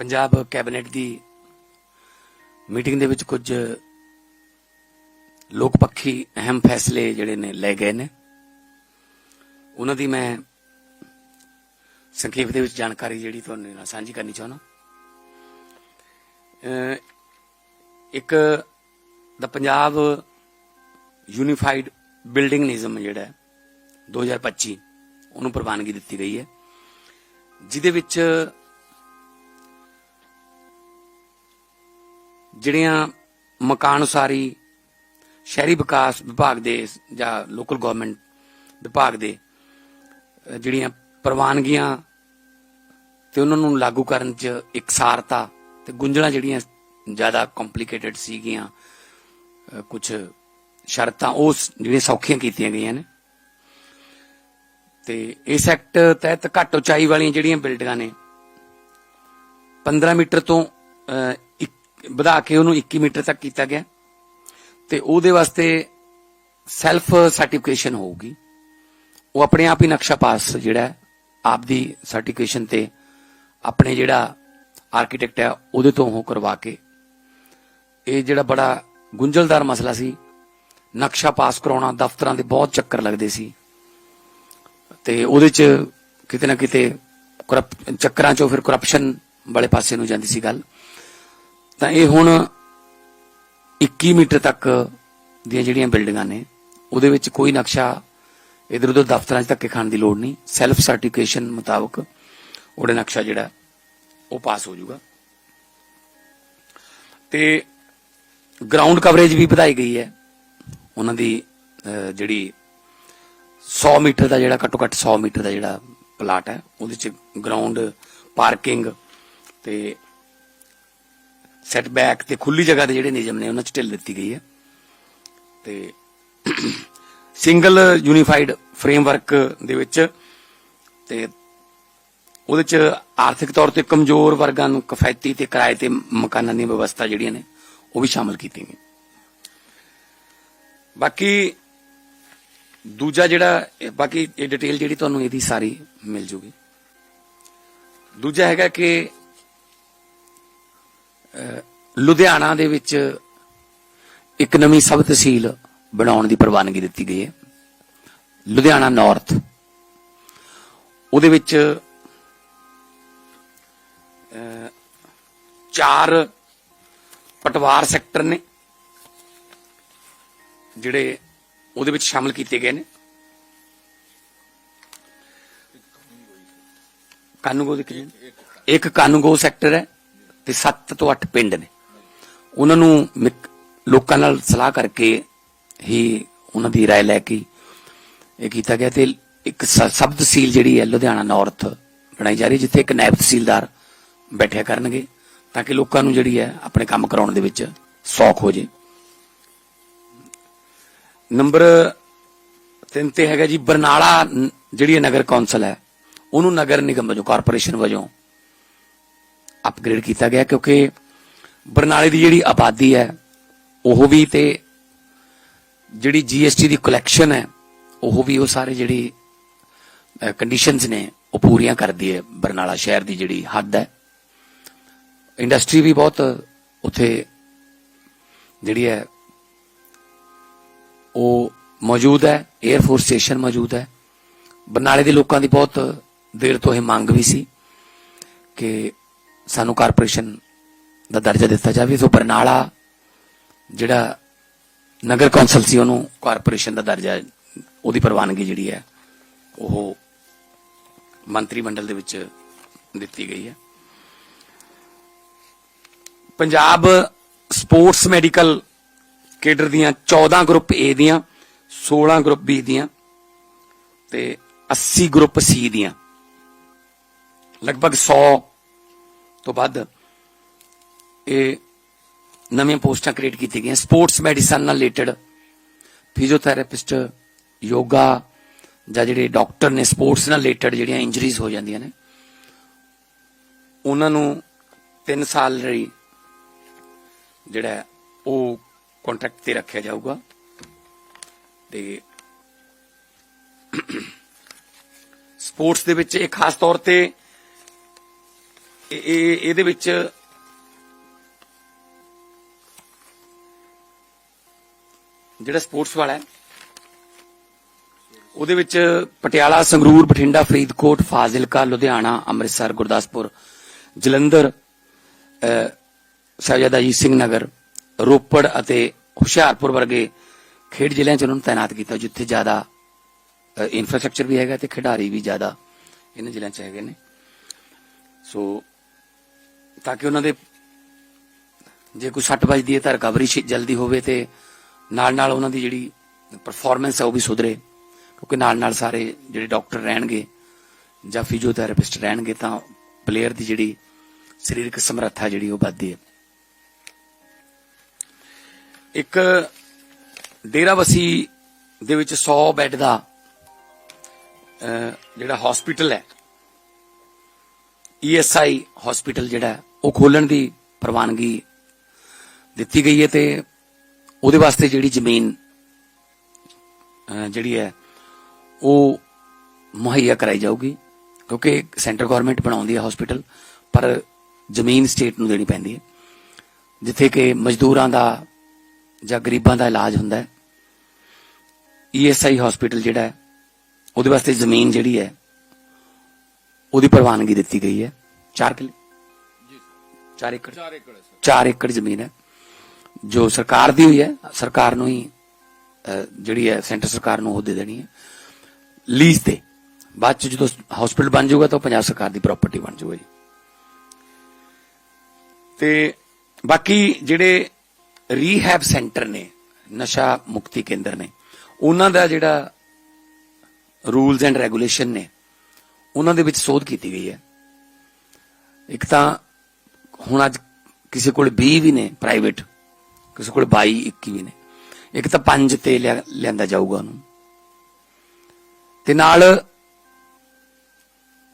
Punjab cabinet ਦੀ meeting ਦੇ ਵਿੱਚ ਕੁਝ ਲੋਕ ਪੱਖੀ ਅਹਿਮ ਫੈਸਲੇ ਜਿਹੜੇ ਨੇ ਲਏ ਗਏ ਨੇ। ਉਹਨਾਂ ਦੀ ਮੈਂ ਸੰਖੇਪ ਦੇ ਵਿੱਚ ਜਾਣਕਾਰੀ ਜਿਹੜੀ ਤੁਹਾਨੂੰ ਨਾਲ ਸਾਂਝੀ ਕਰਨੀ ਚਾਹੁੰਦਾ। ਇੱਕ ਦਾ ਪੰਜਾਬ ਯੂਨੀਫਾਈਡ ਬਿਲਡਿੰਗ ਨਿਜ਼ਮ ਜਿਹੜਾ ਹੈ 2025 ਉਹਨੂੰ ਪ੍ਰਵਾਨਗੀ ਦਿੱਤੀ ਗਈ ਹੈ। ਜਿਹਦੇ ਵਿੱਚ ਜਿਹੜੀਆਂ ਮਕਾਨ ਉਸਾਰੀ, ਸ਼ਹਿਰੀ ਵਿਕਾਸ ਵਿਭਾਗ ਦੇ ਜਾਂ ਲੋਕਲ ਗਵਰਨਮੈਂਟ ਵਿਭਾਗ ਦੇ ਜਿਹੜੀਆਂ ਪ੍ਰਵਾਨਗੀਆਂ ਤੇ ਉਹਨਾਂ ਨੂੰ ਲਾਗੂ ਕਰਨ 'ਚ ਇਕਸਾਰਤਾ ਤੇ ਗੁੰਝਲਾਂ ਜਿਹੜੀਆਂ ਜ਼ਿਆਦਾ ਕੰਪਲਿਕੇਟਡ ਸੀਗੀਆਂ ਕੁਝ ਸ਼ਰਤਾਂ ਉਹ ਜਿਹੜੀਆਂ ਸੌਖੀਆਂ ਕੀਤੀਆਂ ਗਈਆਂ ਨੇ। ਤੇ ਇਸ ਐਕਟ ਤਹਿਤ ਘੱਟ ਉਚਾਈ ਵਾਲੀਆਂ ਜਿਹੜੀਆਂ ਬਿਲਡਿੰਗਾਂ ਨੇ 15 ਮੀਟਰ ਤੋਂ ਵਧਾ ਕੇ ਉਹਨੂੰ 21 ਮੀਟਰ ਤੱਕ ਕੀਤਾ ਗਿਆ। ਤੇ ਉਹਦੇ ਵਾਸਤੇ ਸੈਲਫ ਸਰਟੀਫਿਕੇਸ਼ਨ ਹੋਊਗੀ। ਉਹ ਆਪਣੇ ਆਪ ਹੀ ਨਕਸ਼ਾ ਪਾਸ ਜਿਹੜਾ ਹੈ, ਆਪ ਦੀ ਸਰਟੀਫਿਕੇਸ਼ਨ ਤੇ ਆਪਣੇ ਜਿਹੜਾ ਆਰਕੀਟੈਕਟ ਹੈ ਉਹਦੇ ਤੋਂ ਉਹ ਕਰਵਾ ਕੇ। ਇਹ ਜਿਹੜਾ ਬੜਾ ਗੁੰਝਲਦਾਰ ਮਸਲਾ ਸੀ ਨਕਸ਼ਾ ਪਾਸ ਕਰਾਉਣਾ ਦਫ਼ਤਰਾਂ ਦੇ ਬਹੁਤ ਚੱਕਰ ਲੱਗਦੇ ਸੀ। ਤੇ ਉਹਦੇ ਚ ਕਿਤੇ ਨਾ ਕਿਤੇ ਕਰਪ- ਚੱਕਰਾਂ ਚੋਂ ਫਿਰ ਕਰਪਸ਼ਨ ਵਾਲੇ ਪਾਸੇ ਨੂੰ ਜਾਂਦੀ ਸੀ ਗੱਲ। ਤਾਂ ਇਹ ਹੁਣ 21 ਮੀਟਰ ਤੱਕ ਦੀਆਂ ਜਿਹੜੀਆਂ ਬਿਲਡਿੰਗਾਂ ਨੇ, ਉਹਦੇ ਵਿੱਚ ਕੋਈ ਨਕਸ਼ਾ ਇਧਰ ਉਧਰ ਦਫ਼ਤਰਾਂ 'ਚ ਧੱਕੇ ਖਾਣ ਦੀ ਲੋੜ ਨਹੀਂ। ਸੈਲਫ ਸਰਟੀਫਿਕੇਸ਼ਨ ਮੁਤਾਬਕ ਉਹਦਾ ਨਕਸ਼ਾ ਜਿਹੜਾ, ਉਹ ਪਾਸ ਹੋ ਜਾਊਗਾ। ਤੇ ਗਰਾਊਂਡ ਕਵਰੇਜ ਵੀ ਵਧਾਈ ਗਈ ਹੈ। ਉਹਨਾਂ ਦੀ ਜਿਹੜੀ 100 ਮੀਟਰ ਦਾ ਜਿਹੜਾ, ਘੱਟੋ ਘੱਟ 100 ਮੀਟਰ ਦਾ ਜਿਹੜਾ ਪਲਾਟ ਹੈ, ਉਹਦੇ ਚ ਗਰਾਊਂਡ ਪਾਰਕਿੰਗ ਤੇ ਸੈਟਬੈਕ ਤੇ ਖੁੱਲੀ ਜਗ੍ਹਾ ਦੇ ਜਿਹੜੇ ਨਿਯਮ ਨੇ ਉਹਨਾਂ ਚ ਢਿੱਲ ਦਿੱਤੀ ਗਈ ਹੈ। ਤੇ ਸਿੰਗਲ ਯੂਨੀਫਾਈਡ ਫਰੇਮਵਰਕ ਦੇ ਵਿੱਚ ਤੇ ਉਹਦੇ ਚ ਆਰਥਿਕ ਤੌਰ ਤੇ ਕਮਜ਼ੋਰ ਵਰਗਾਂ ਨੂੰ ਕਿਫਾਇਤੀ ਤੇ ਕਿਰਾਏ ਤੇ ਮਕਾਨਾਂ ਦੀ ਵਿਵਸਥਾ ਜਿਹੜੀਆਂ ਨੇ, ਉਹ ਵੀ ਸ਼ਾਮਲ ਕੀਤੀ ਗਈ ਬਾਕੀ ਦੂਜਾ ਜਿਹੜਾ, ਬਾਕੀ ਇਹ ਡਿਟੇਲ ਜਿਹੜੀ ਤੁਹਾਨੂੰ ਇਹਦੀ ਸਾਰੀ ਮਿਲ ਜੂਗੀ। ਦੂਜਾ ਹੈਗਾ ਕਿ ਲੁਧਿਆਣਾ ਦੇ ਵਿੱਚ ਇੱਕ ਨਵੀਂ ਸਬ ਤਹਿਸੀਲ ਬਣਾਉਣ ਦੀ ਪ੍ਰਵਾਨਗੀ ਦਿੱਤੀ ਗਈ ਹੈ। ਲੁਧਿਆਣਾ ਨਾਰਥ ਉਹਦੇ ਵਿੱਚ ਚਾਰ ਪਟਵਾਰ ਸੈਕਟਰ ਨੇ, ਜਿਹੜੇ ਉਹਦੇ ਵਿੱਚ ਸ਼ਾਮਲ ਕੀਤੇ ਗਏ ਨੇ। ਕਾਨੂੰਗੋ ਦੇ ਇੱਕ ਕਾਨੂੰਗੋ ਸੈਕਟਰ ਹੈ। ਤੇ 7 ਤੋਂ 8 ਪਿੰਡ ਨੇ ਉਹਨਾਂ ਨੂੰ ਮਿਕ- ਲੋਕਾਂ ਨਾਲ ਸਲਾਹ ਕਰਕੇ ਹੀ ਉਹਨਾਂ ਦੀ رائے ਲੈ ਕੇ ਇਹ ਕੀਤਾ ਗਿਆ ਤੇ ਇੱਕ ਸ- ਸਬ ਤਹਿਸੀਲ ਜਿਹੜੀ ਹੈ ਲੁਧਿਆਣਾ ਨਾਰਥ ਬਣਾਈ ਜਾ ਰਹੀ ਹੈ, ਜਿੱਥੇ ਇੱਕ ਨਾਇਬ ਤਹਿਸੀਲਦਾਰ ਬੈਠਿਆ ਕਰਨਗੇ ਤਾਂ ਕਿ ਲੋਕਾਂ ਨੂੰ ਜਿਹੜੀ ਹੈ ਆਪਣੇ ਕੰਮ ਕਰਾਉਣ ਦੇ ਵਿੱਚ ਸੌਖ ਹੋ ਜੇ ਨੰਬਰ 3 ਤੇ ਹੈਗਾ ਜੀ ਬਰਨਾਲਾ ਨ- ਜਿਹੜੀ ਇਹ ਨਗਰ ਕੌਂਸਲ ਹੈ ਉਹਨੂੰ ਨਗਰ ਨਿਗਮ ਵਜੋਂ ਕਾਰਪੋਰੇਸ਼ਨ ਵਜੋਂ ਅਪਗ੍ਰੇਡ ਕੀਤਾ ਗਿਆ, ਕਿਉਂਕਿ ਬਰਨਾਲੇ ਦੀ ਜਿਹੜੀ ਆਬਾਦੀ ਹੈ, ਉਹ ਵੀ ਤੇ ਜਿਹੜੀ ਜੀਐਸਟੀ ਦੀ ਕਲੈਕਸ਼ਨ ਹੈ, ਉਹ ਵੀ ਉਹ ਸਾਰੇ ਜਿਹੜੀ ਕੰਡੀਸ਼ਨਸ ਨੇ, ਉਹ ਪੂਰੀਆਂ ਕਰਦੀ ਹੈ ਬਰਨਾਲਾ ਸ਼ਹਿਰ ਦੀ ਜਿਹੜੀ ਹੱਦ ਹੈ। ਇੰਡਸਟਰੀ ਵੀ ਬਹੁਤ ਉੱਥੇ ਜਿਹੜੀ ਹੈ, ਉਹ ਮੌਜੂਦ ਹੈ 에ਅਰ ਫੋਰਸ ਸਟੇਸ਼ਨ ਮੌਜੂਦ ਹੈ। ਬਰਨਾਲੇ ਦੇ ਲੋਕਾਂ ਦੀ ਬਹੁਤ ਦੇਰ ਤੋਂ ਇਹ ਮੰਗ ਵੀ ਸੀ ਕਿ ਸਾਨੂੰ ਕਾਰਪੋਰੇਸ਼ਨ ਦਾ ਦਰਜਾ ਦਿੱਤਾ ਜਾਵੇ ਸੋ ਬਰਨਾਲਾ ਜਿਹੜਾ ਨਗਰ ਕੌਂਸਲ ਸੀ, ਉਹਨੂੰ ਕਾਰਪੋਰੇਸ਼ਨ ਦਾ ਦਰਜਾ, ਉਹਦੀ ਪ੍ਰਵਾਨਗੀ ਜਿਹੜੀ ਹੈ, ਉਹ ਮੰਤਰੀ ਮੰਡਲ ਦੇ ਵਿੱਚ ਦਿੱਤੀ ਗਈ ਹੈ। ਪੰਜਾਬ ਸਪੋਰਟਸ ਮੈਡੀਕਲ ਕੇਡਰ ਦੀਆਂ 14 ਗਰੁੱਪ A ਦੀਆਂ 16 ਗਰੁੱਪ B ਦੀਆਂ ਤੇ 80 ਗਰੁੱਪ C ਦੀਆਂ। ਲਗਭਗ 100 ਤੋਂ ਵੱਧ ਇਹ ਨਵੀਆਂ ਪੋਸਟਾਂ ਕ੍ਰੀਏਟ ਕੀਤੀਆਂ ਗਈਆਂ। ਸਪੋਰਟਸ ਮੈਡੀਸਨ ਨਾਲ ਰਿਲੇਟਡ ਫਿਜ਼ੀਓਥੈਰੇਪਿਸਟ ਯੋਗਾ ਜਾਂ ਜਿਹੜੇ ਡਾਕਟਰ ਨੇ ਸਪੋਰਟਸ ਨਾਲ ਰਿਲੇਟਡ ਜਿਹੜੀਆਂ ਇੰਜਰੀਜ਼ ਹੋ ਜਾਂਦੀਆਂ ਨੇ, ਉਹਨਾਂ ਨੂੰ 3 ਸਾਲ ਲਈ ਜਿਹੜਾ ਉਹ ਕੰਟਰੈਕਟ ਤੇ ਰੱਖਿਆ ਜਾਊਗਾ। ਤੇ ਸਪੋਰਟਸ ਦੇ ਵਿੱਚ ਇਹ ਖਾਸ ਤੌਰ ਤੇ ਇਹ ਇਹਦੇ ਵਿੱਚ ਜਿਹੜਾ ਸਪੋਰਟਸ ਵਾਲਾ ਹੈ, ਉਹਦੇ ਵਿੱਚ ਪਟਿਆਲਾ, ਸੰਗਰੂਰ, ਬਠਿੰਡਾ, ਫਰੀਦਕੋਟ, ਫਾਜ਼ਿਲਕਾ, ਲੁਧਿਆਣਾ, ਅੰਮ੍ਰਿਤਸਰ, ਗੁਰਦਾਸਪੁਰ, ਜਲੰਧਰ ਸਾਹਿਬਜ਼ਾਦਾ ਅਜੀਤ ਸਿੰਘ ਨਗਰ, ਰੋਪੜ ਅਤੇ ਹੁਸ਼ਿਆਰਪੁਰ ਵਰਗੇ ਖੇਡ ਜ਼ਿਲ੍ਹਿਆਂ 'ਚ ਉਹਨਾਂ ਨੂੰ ਤਾਇਨਾਤ ਕੀਤਾ, ਜਿੱਥੇ ਜ਼ਿਆਦਾ ਇਨਫਰਾਸਟ੍ਰਕਚਰ ਵੀ ਹੈਗਾ ਤੇ ਖਿਡਾਰੀ ਵੀ ਜ਼ਿਆਦਾ ਇਹਨਾਂ ਜ਼ਿਲ੍ਹਿਆਂ 'ਚ ਹੈਗੇ ਨੇ। ਸੋ ਤਾਂ ਕਿ ਉਹਨਾਂ ਦੇ ਜੇ ਕੋਈ ਸੱਟ ਵੱਜਦੀ ਹੈ ਤਾਂ ਰਿਕਵਰੀ ਜਲਦੀ ਹੋਵੇ ਤੇ ਨਾਲ ਨਾਲ ਉਹਨਾਂ ਦੀ ਜਿਹੜੀ ਪਰਫਾਰਮੈਂਸ ਹੈ ਉਹ ਵੀ ਸੁਧਰੇ। ਕਿਉਂਕਿ ਨਾਲ ਨਾਲ ਸਾਰੇ ਜਿਹੜੇ ਡਾਕਟਰ ਰਹਿਣਗੇ ਜਾਂ ਫਿਜ਼ੀਓਥੈਰੇਪਿਸਟ ਰਹਿਣਗੇ ਤਾਂ ਪਲੇਅਰ ਦੀ ਜਿਹੜੀ ਸਰੀਰਕ ਸਮਰੱਥਾ ਜਿਹੜੀ ਉਹ ਵੱਧਦੀ ਹੈ। ਇੱਕ ਡੇਰਾਬੱਸੀ ਦੇ ਵਿੱਚ 100 ਬੈੱਡ ਦਾ ਜਿਹੜਾ ਹਸਪੀਟਲ ਹੈ ਈਐਸਆਈ ਹਸਪੀਟਲ ਜਿਹੜਾ ਉਹ ਖੋਲਣ ਦੀ ਪ੍ਰਵਾਨਗੀ ਦਿੱਤੀ ਗਈ ਹੈ ਤੇ ਉਹਦੇ ਵਾਸਤੇ ਜਿਹੜੀ ਜ਼ਮੀਨ ਜਿਹੜੀ ਹੈ, ਉਹ ਮੁਹੱਈਆ ਕਰਾਈ ਜਾਊਗੀ, ਕਿਉਂਕਿ ਸੈਂਟਰ ਗਵਰਨਮੈਂਟ ਬਣਾਉਂਦੀ ਹੈ ਹਸਪੀਟਲ ਪਰ ਜ਼ਮੀਨ ਸਟੇਟ ਨੂੰ ਦੇਣੀ ਪੈਂਦੀ ਹੈ। ਜਿੱਥੇ ਕਿ ਮਜ਼ਦੂਰਾਂ ਦਾ ਜਾਂ ਗਰੀਬਾਂ ਦਾ ਇਲਾਜ ਹੁੰਦਾ ਹੈ। ਈਐਸਆਈ ਹਸਪੀਟਲ ਜਿਹੜਾ ਹੈ, ਉਹਦੇ ਵਾਸਤੇ ਜ਼ਮੀਨ ਜਿਹੜੀ ਹੈ, ਉਹਦੀ ਪ੍ਰਵਾਨਗੀ ਦਿੱਤੀ ਗਈ ਹੈ। 4 ਕਿੱਲੇ। 4 ਏਕੜ। 4 ਏਕੜ ਹੈ ਸਰ। 4 ਏਕੜ ਜ਼ਮੀਨ ਹੈ। ਜੋ ਸਰਕਾਰ ਦੀ ਹੋਈ ਹੈ ਸਰਕਾਰ ਨੂੰ ਹੀ ਜਿਹੜੀ ਹੈ ਸੈਂਟਰ ਸਰਕਾਰ ਨੂੰ ਉਹ ਦੇ ਦੇਣੀ ਹੈ। ਲੀਜ਼ ਤੇ। ਬਾਅਦ ਚ ਜਦੋਂ ਹਸਪੀਟਲ ਬਣ ਜਾਊਗਾ ਤਾਂ ਪੰਜਾਬ ਸਰਕਾਰ ਦੀ ਪ੍ਰਾਪਰਟੀ ਬਣ ਜਾਊਗਾ ਜੀ। ਤੇ ਬਾਕੀ ਜਿਹੜੇ ਰੀਹੈਬ ਸੈਂਟਰ ਨੇ ਨਸ਼ਾ ਮੁਕਤੀ ਕੇਂਦਰ ਨੇ ਉਹਨਾਂ ਦਾ ਜਿਹੜਾ ਰੂਲਸ ਐਂਡ ਰੈਗੂਲੇਸ਼ਨ ਨੇ ਉਹਨਾਂ ਦੇ ਵਿੱਚ ਸੋਧ ਕੀਤੀ ਗਈ ਹੈ। ਇੱਕ ਤਾਂ ਹੁਣ ਅੱਜ ਕਿਸੇ ਕੋਲ 20 ਵੀ ਨੇ ਪ੍ਰਾਈਵੇਟ ਕਿਸੇ ਕੋਲ 22 21 ਵੀ ਨੇ। ਇੱਕ ਤਾਂ 5 ਤੇ ਲਿਆ- ਲਿਆਂਦਾ ਜਾਊਗਾ ਉਹਨੂੰ। ਤੇ ਨਾਲ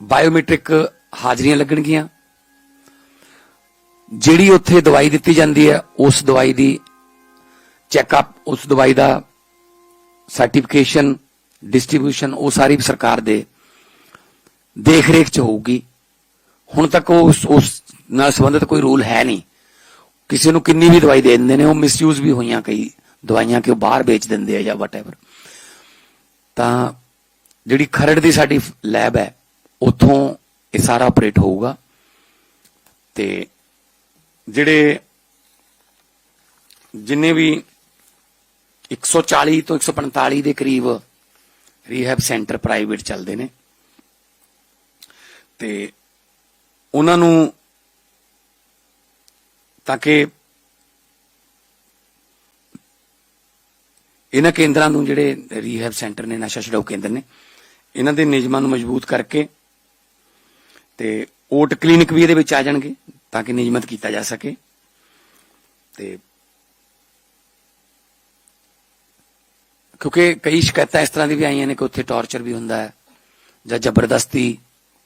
ਬਾਇਓਮੈਟ੍ਰਿਕ ਹਾਜ਼ਰੀਆਂ ਲੱਗਣਗੀਆਂ। ਜਿਹੜੀ ਉੱਥੇ ਦਵਾਈ ਦਿੱਤੀ ਜਾਂਦੀ ਹੈ, ਉਸ ਦਵਾਈ ਦੀ ਚੈੱਕਅਪ ਉਸ ਦਵਾਈ ਦਾ ਸਰਟੀਫਿਕੇਸ਼ਨ ਡਿਸਟ੍ਰੀਬਿਊਸ਼ਨ ਉਹ ਸਾਰੀ ਸਰਕਾਰ ਦੇ ਦੇਖ ਰੇਖ ਚ ਹੋਊਗੀ। ਹੁਣ ਤੱਕ ਉਹ ਉਸ ਨਾਲ ਸੰਬੰਧਿਤ ਕੋਈ ਰੂਲ ਹੈ ਨਹੀਂ। ਕਿਸੇ ਨੂੰ ਕਿੰਨੀ ਵੀ ਦਵਾਈ ਦੇ ਦਿੰਦੇ ਨੇ, ਉਹ ਮਿਸਯੂਜ਼ ਵੀ ਹੋਈਆਂ ਕਈ ਦਵਾਈਆਂ ਕਿ ਉਹ ਬਾਹਰ ਵੇਚ ਦਿੰਦੇ ਆ ਜਾਂ ਵਟਐਵਰ ਤਾਂ ਜਿਹੜੀ ਖਰੜ ਦੀ ਸਾਡੀ ਲੈਬ ਹੈ, ਉੱਥੋਂ ਇਹ ਸਾਰਾ ਆਪਰੇਟ ਹੋਊਗਾ। ਤੇ ਜਿਹੜੇ ਜਿੰਨੇ ਵੀ 140 ਤੋਂ 145 ਦੇ ਕਰੀਬ ਰੀਹੈਬ ਸੈਂਟਰ ਪ੍ਰਾਈਵੇਟ ਚੱਲਦੇ ਨੇ। ਤੇ ਉਹਨਾਂ ਨੂੰ ਤਾਂ ਕਿ ਇਹਨਾਂ ਕੇਂਦਰਾਂ ਨੂੰ ਜਿਹੜੇ ਰੀਹੈਬ ਸੈਂਟਰ ਨੇ, ਨਸ਼ਾ ਛਡਾਊ ਕੇਂਦਰ ਨੇ, ਇਹਨਾਂ ਦੇ ਨਿਯਮਾਂ ਨੂੰ ਮਜ਼ਬੂਤ ਕਰਕੇ ਤੇ ਓਟ ਕਲੀਨਿਕ ਵੀ ਇਹਦੇ ਵਿੱਚ ਆ ਜਾਣਗੇ ਤਾਂ ਕਿ ਨਿਯਮਤ ਕੀਤਾ ਜਾ ਸਕੇ ਤੇ ਕਿਉਂਕਿ ਕਈ ਸ਼ਿਕਾਇਤਾਂ ਇਸ ਤਰ੍ਹਾਂ ਦੀ ਵੀ ਆਈਆਂ ਨੇ ਕਿ ਉੱਥੇ ਟਾਰਚਰ ਵੀ ਹੁੰਦਾ ਹੈ ਜਾਂ ਜ਼ਬਰਦਸਤੀ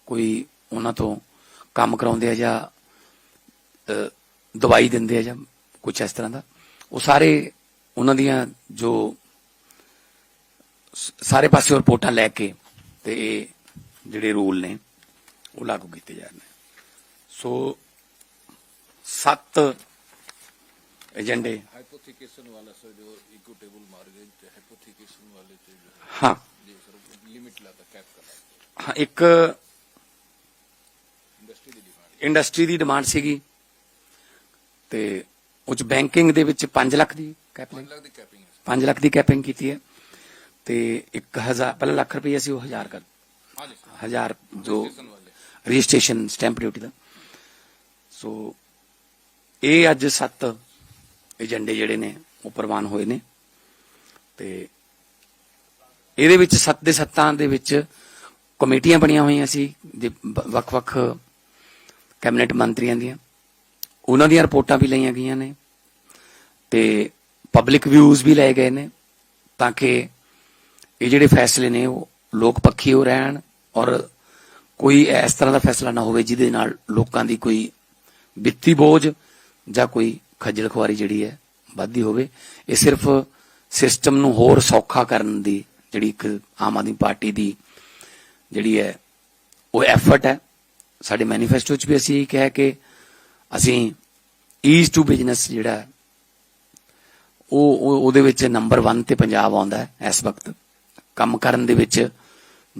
ਕੋਈ ਉਹਨਾਂ ਤੋਂ ਕੰਮ ਕਰਾਉਂਦੇ ਆ ਜਾਂ ਦਵਾਈ ਦਿੰਦੇ ਆ ਜਾਂ ਕੁਝ ਇਸ ਤਰ੍ਹਾਂ ਦਾ। ਉਹ ਸਾਰੇ ਉਹਨਾਂ ਦੀਆਂ ਜੋ ਸਾਰੇ ਪਾਸੇ ਰਿਪੋਰਟਾਂ ਲੈ ਕੇ ਤੇ ਇਹ ਜਿਹੜੇ ਰੂਲ ਨੇ ਉਹ ਲਾਗੂ ਕੀਤੇ ਜਾ ਰਹੇ ਨੇ। ਸੋ ਸੱਤ ਏਜੰਡੇ। ਹਾਈਪੋਥੀਕੇਸ਼ਨ ਵਾਲਾ ਸਰ ਜੋ ਇਕੁਇਟੇਬਲ ਮਾਰਜਨ ਤੇ ਹਾਈਪੋਥੀਕੇਸ਼ਨ ਵਾਲੇ ਤੇ ਹੈ। ਜੀ ਸਰ ਲਿਮਿਟ ਲਾਤਾ ਕੈਪ ਕਰਨਾ ਹਾਂ ਇੱਕ ਇੰਡਸਟਰੀ ਦੀ ਡਿਮਾਂਡ ਇੰਡਸਟਰੀ ਦੀ ਡਿਮਾਂਡ ਸੀਗੀ। ਤੇ ਉਹ ਚ ਬੈਂਕਿੰਗ ਦੇ ਵਿੱਚ 5 ਲੱਖ ਦੀ ਕੈਪਿੰਗ 5 ਲੱਖ ਦੀ ਕੈਪਿੰਗ ਹੈ। 5 ਲੱਖ ਦੀ ਕੈਪਿੰਗ ਕੀਤੀ ਹੈ। ਤੇ 1000 ਪਹਿਲਾਂ ਲੱਖ ਰੁਪਏ ਸੀ ਉਹ 1000 ਕਰ ਹਜ਼ਾਰ ਜੋ ਰਜਿਸਟ੍ਰੇਸ਼ਨ ਸਟੈਂਪ ਡਿਊਟੀ ਦਾ। ਸੋ ਇਹ ਅੱਜ ਸੱਤ ਏਜੰਡੇ ਜਿਹੜੇ ਨੇ ਉਹ ਪ੍ਰਵਾਨ ਹੋਏ ਨੇ। ਤੇ ਇਹਦੇ ਵਿੱਚ ਸੱਤ ਦੇ ਸੱਤਾਂ ਦੇ ਵਿੱਚ ਕਮੇਟੀਆਂ ਬਣੀਆਂ ਹੋਈਆਂ ਸੀ ਵੱਖ-ਵੱਖ ਕੈਬਨਿਟ ਮੰਤਰੀਆਂ ਦੀਆਂ। ਉਹਨਾਂ ਦੀਆਂ ਰਿਪੋਰਟਾਂ ਵੀ ਲਈਆਂ ਗਈਆਂ ਨੇ ਤੇ ਪਬਲਿਕ ਵਿਊਜ਼ ਵੀ ਲਏ ਗਏ ਨੇ ਤਾਂ ਕਿ ਇਹ ਜਿਹੜੇ ਫੈਸਲੇ ਨੇ ਉਹ ਲੋਕ ਪੱਖੀ ਹੋ ਰਹਿਣ ਔਰ ਕੋਈ ਇਸ ਤਰ੍ਹਾਂ ਦਾ ਫੈਸਲਾ ਨਾ ਹੋਵੇ ਜਿਹਦੇ ਨਾਲ ਲੋਕਾਂ ਦੀ ਕੋਈ ਵਿੱਤੀ ਬੋਝ ਜਾਂ ਕੋਈ ਖੱਜਲ ਖੁਆਰੀ ਜਿਹੜੀ ਹੈ ਵੱਧਦੀ ਹੋਵੇ। ਇਹ ਸਿਰਫ ਸਿਸਟਮ ਨੂੰ ਹੋਰ ਸੌਖਾ ਕਰਨ ਦੀ ਜਿਹੜੀ ਇੱਕ ਆਮ ਆਦਮੀ ਪਾਰਟੀ ਦੀ ਜਿਹੜੀ ਹੈ ਉਹ ਐਫਰਟ ਹੈ। ਸਾਡੇ ਮੈਨੀਫੈਸਟੋ 'ਚ ਵੀ ਅਸੀਂ ਇਹ ਕਿਹਾ ਕਿ ਅਸੀਂ ਈਜ਼ ਟੂ ਬਿਜ਼ਨਸ ਜਿਹੜਾ ਉਹ ਉਹਦੇ ਵਿੱਚ ਨੰਬਰ 1 ਤੇ ਪੰਜਾਬ ਆਉਂਦਾ ਇਸ ਵਕਤ। ਕੰਮ ਕਰਨ ਦੇ ਵਿੱਚ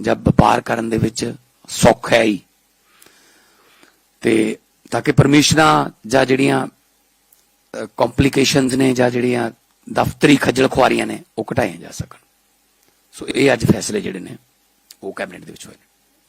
ਜਾਂ ਵਪਾਰ ਕਰਨ ਦੇ ਵਿੱਚ ਸੌਖ ਹੈ ਹੀ। ਤੇ ਤਾਂ ਕਿ ਪਰਮਿਸ਼ਨਾਂ ਜਾਂ ਜਿਹੜੀਆਂ ਕੰਪਲਿਕੇਸ਼ਨਸ ਨੇ ਜਾਂ ਜਿਹੜੀਆਂ ਦਫ਼ਤਰੀ ਖੱਜਲ ਖੁਆਰੀਆਂ ਨੇ, ਉਹ ਘਟਾਈਆਂ ਜਾ ਸਕਣ। ਸੋ ਇਹ ਅੱਜ ਫੈਸਲੇ ਜਿਹੜੇ ਨੇ, ਉਹ ਕੈਬਨਿਟ ਦੇ ਵਿੱਚ ਹੋਏ ਨੇ।